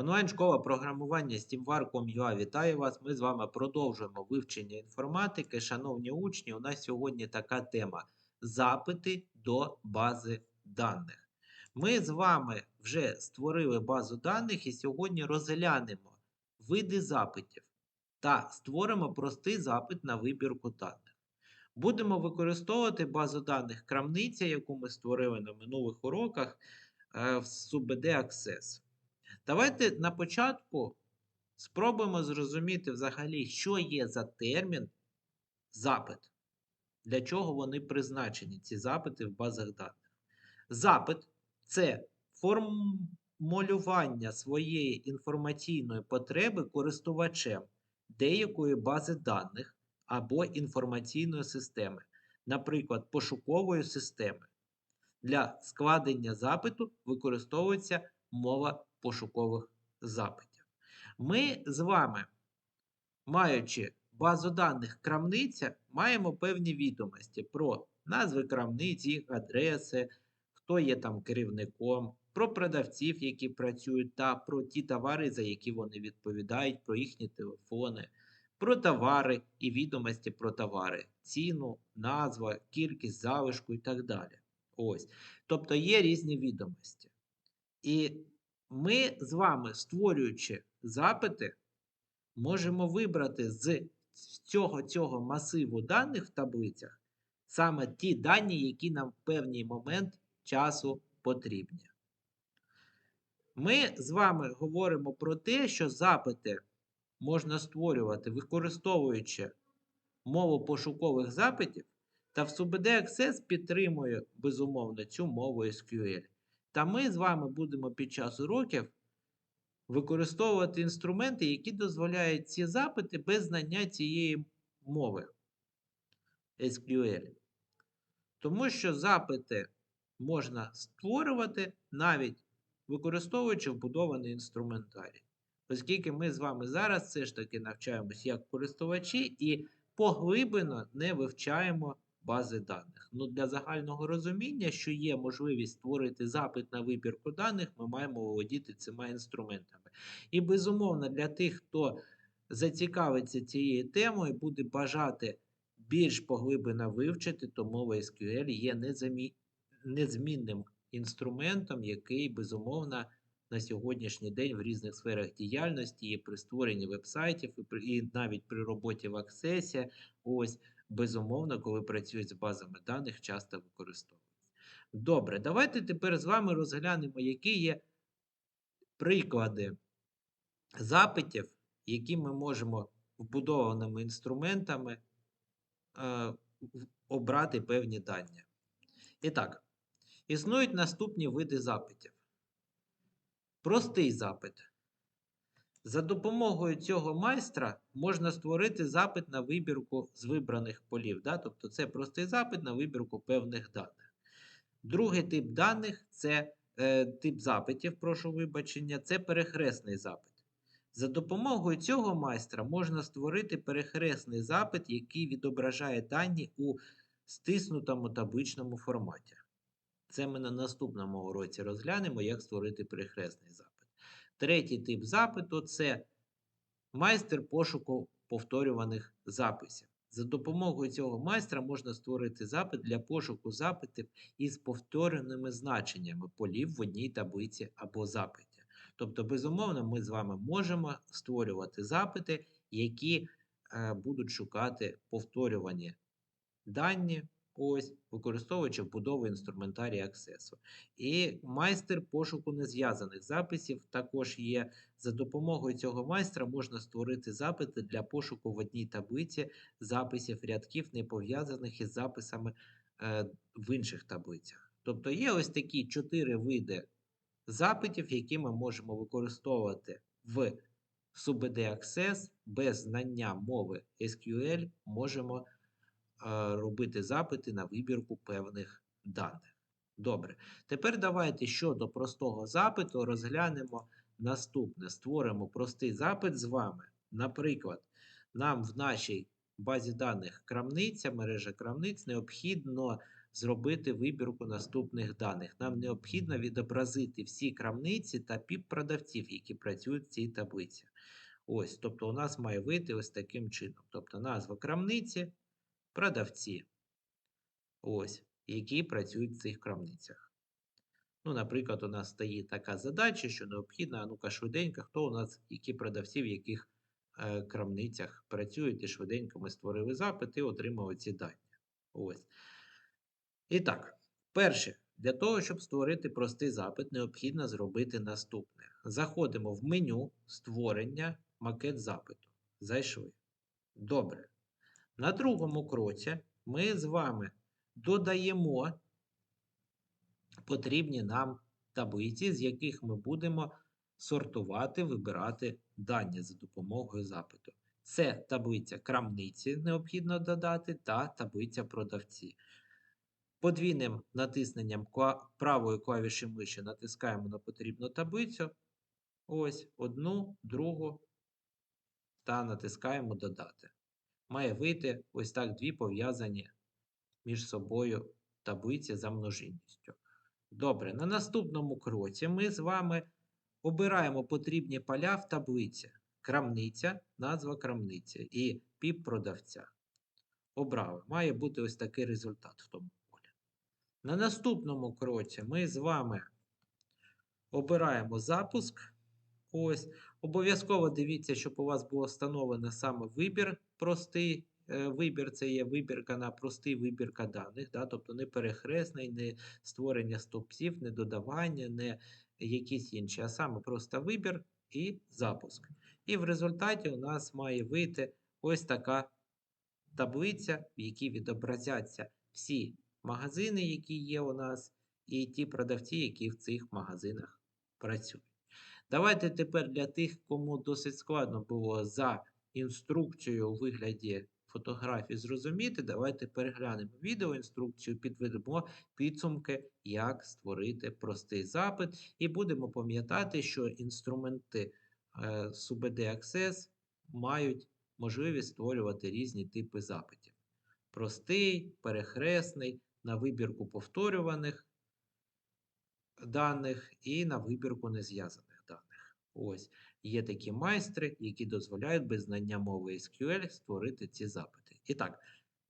Онлайн-школа програмування SteamWar.com.ua вітає вас. Ми з вами продовжуємо вивчення інформатики. Шановні учні, у нас сьогодні така тема: запити до бази даних. Ми з вами вже створили базу даних і сьогодні розглянемо види запитів та створимо простий запит на вибірку даних. Будемо використовувати базу даних крамниця, яку ми створили на минулих уроках е, в SUBD Access. Давайте на початку спробуємо зрозуміти взагалі, що є за термін запит. Для чого вони призначені, ці запити в базах даних. Запит це формулювання своєї інформаційної потреби користувачем деякої бази даних або інформаційної системи, наприклад, пошукової системи. Для складення запиту використовується мова пошукових запитів. Ми з вами, маючи базу даних крамниця, маємо певні відомості про назви крамниць, їх адреси, хто є там керівником, про продавців, які працюють, та про ті товари, за які вони відповідають, про їхні телефони, про товари і відомості про товари, ціну, назва, кількість залишку і так далі. Ось. Тобто є різні відомості. І ми з вами, створюючи запити, можемо вибрати з цього цього масиву даних в таблицях саме ті дані, які нам в певний момент часу потрібні. Ми з вами говоримо про те, що запити можна створювати, використовуючи мову пошукових запитів, та в SUBD підтримує безумовно цю мову SQL. Та ми з вами будемо під час уроків використовувати інструменти, які дозволяють ці запити без знання цієї мови SQL. Тому що запити можна створювати навіть використовуючи вбудований інструментарій. Оскільки ми з вами зараз все ж таки навчаємось як користувачі і поглиблено не вивчаємо бази даних. Ну, Для загального розуміння, що є можливість створити запит на вибірку даних, ми маємо володіти цими інструментами. І, безумовно, для тих, хто зацікавиться цією темою, буде бажати більш поглиблено вивчити, то мова SQL є незмінним інструментом, який, безумовно, на сьогоднішній день в різних сферах діяльності і при створенні вебсайтів, і, навіть при роботі в Access, ось безумовно, коли працюють з базами даних, часто використовується. Добре, давайте тепер з вами розглянемо, які є приклади запитів, які ми можемо вбудованими інструментами е, обрати певні дані. І так, існують наступні види запитів. Простий запит. За допомогою цього майстра можна створити запит на вибірку з вибраних полів. Да? Тобто це простий запит на вибірку певних даних. Другий тип даних це е, тип запитів, прошу вибачення, це перехресний запит. За допомогою цього майстра можна створити перехресний запит, який відображає дані у стиснутому табличному форматі. Це ми на наступному уроці розглянемо, як створити перехресний запит. Третій тип запиту це майстер пошуку повторюваних записів. За допомогою цього майстра можна створити запит для пошуку запитів із повтореними значеннями полів в одній таблиці або запиті. Тобто, безумовно, ми з вами можемо створювати запити, які е, будуть шукати повторювані дані ось, використовуючи вбудову інструментарій аксесу. І майстер пошуку незв'язаних записів також є. За допомогою цього майстра можна створити запити для пошуку в одній таблиці записів рядків, не пов'язаних із записами е, в інших таблицях. Тобто є ось такі чотири види запитів, які ми можемо використовувати в SUBD Access без знання мови SQL можемо робити запити на вибірку певних даних. Добре. Тепер давайте щодо простого запиту розглянемо наступне. Створимо простий запит з вами. Наприклад, нам в нашій базі даних крамниця, мережа крамниць необхідно зробити вибірку наступних даних. Нам необхідно відобразити всі крамниці та піп-продавців, які працюють в цій таблиці. Ось, тобто у нас має вийти ось таким чином. Тобто назва крамниці, продавці. Ось, які працюють в цих крамницях. Ну, наприклад, у нас стоїть така задача, що необхідно, а ну-ка швиденько, хто у нас, які продавці, в яких е, крамницях працюють, і швиденько ми створили запит і отримали ці дані. Ось. І так, перше, для того, щоб створити простий запит, необхідно зробити наступне. Заходимо в меню створення макет запиту. Зайшли. Добре. На другому кроці ми з вами додаємо потрібні нам таблиці, з яких ми будемо сортувати, вибирати дані за допомогою запиту. Це таблиця крамниці необхідно додати та таблиця продавці. Подвійним натисненням правої клавіші миші натискаємо на потрібну таблицю. Ось одну, другу та натискаємо Додати. Має вийти ось так дві пов'язані між собою таблиці за множинністю. Добре, на наступному кроці ми з вами обираємо потрібні поля в таблиці. Крамниця, назва крамниці і піп продавця. Обрали. Має бути ось такий результат в тому полі. На наступному кроці ми з вами обираємо запуск. Ось. Обов'язково дивіться, щоб у вас було встановлено саме вибір простий. Е, Вибір це є вибірка на простий вибірка даних, да? тобто не перехресний, не створення стовпців, не додавання, не якісь інші, а саме просто вибір і запуск. І в результаті у нас має вийти ось така таблиця, в якій відобразяться всі магазини, які є у нас, і ті продавці, які в цих магазинах працюють. Давайте тепер для тих, кому досить складно було за інструкцією у вигляді фотографій зрозуміти, давайте переглянемо відео інструкцію, підведемо підсумки, як створити простий запит, і будемо пам'ятати, що інструменти е, SUBD Access мають можливість створювати різні типи запитів. Простий, перехресний, на вибірку повторюваних даних і на вибірку незв'язаних даних. Ось є такі майстри, які дозволяють без знання мови SQL створити ці запити. І так,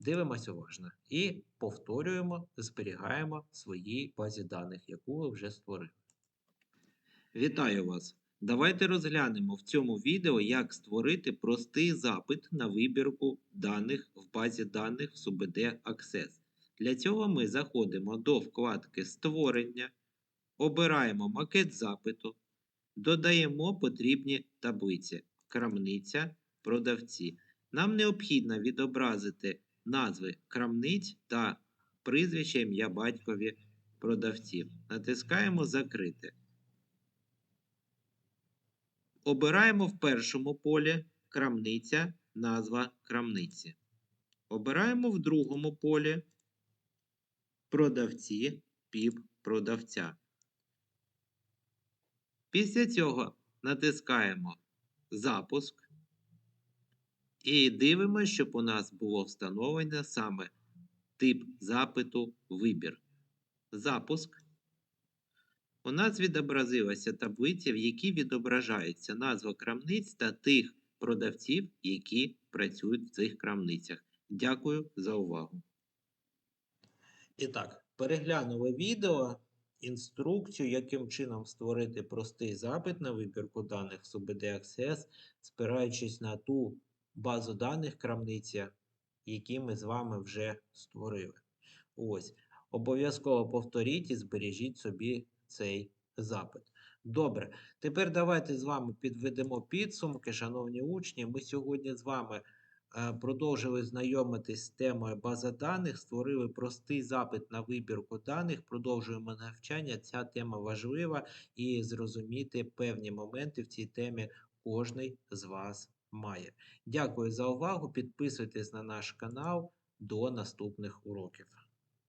дивимося уважно і повторюємо, зберігаємо в своїй базі даних, яку ви вже створили. Вітаю вас! Давайте розглянемо в цьому відео, як створити простий запит на вибірку даних в базі даних в SUBD Access. Для цього ми заходимо до вкладки Створення, обираємо макет запиту, додаємо потрібні таблиці крамниця, продавці. Нам необхідно відобразити назви крамниць та прізвище ім'я батькові продавців. Натискаємо Закрити. Обираємо в першому полі крамниця, назва крамниці. Обираємо в другому полі продавці, піп продавця. Після цього натискаємо Запуск і дивимося, щоб у нас було встановлено саме тип запиту Вибір. Запуск. У нас відобразилася таблиця, в якій відображається назва крамниць та тих продавців, які працюють в цих крамницях. Дякую за увагу. І так, переглянули відео, інструкцію, яким чином створити простий запит на вибірку даних SUBD Access, спираючись на ту базу даних крамниця, які ми з вами вже створили. Ось. Обов'язково повторіть і збережіть собі цей запит. Добре, тепер давайте з вами підведемо підсумки, шановні учні. Ми сьогодні з вами продовжили знайомитись з темою база даних, створили простий запит на вибірку даних, продовжуємо навчання. Ця тема важлива і зрозуміти певні моменти в цій темі кожний з вас має. Дякую за увагу. Підписуйтесь на наш канал. До наступних уроків.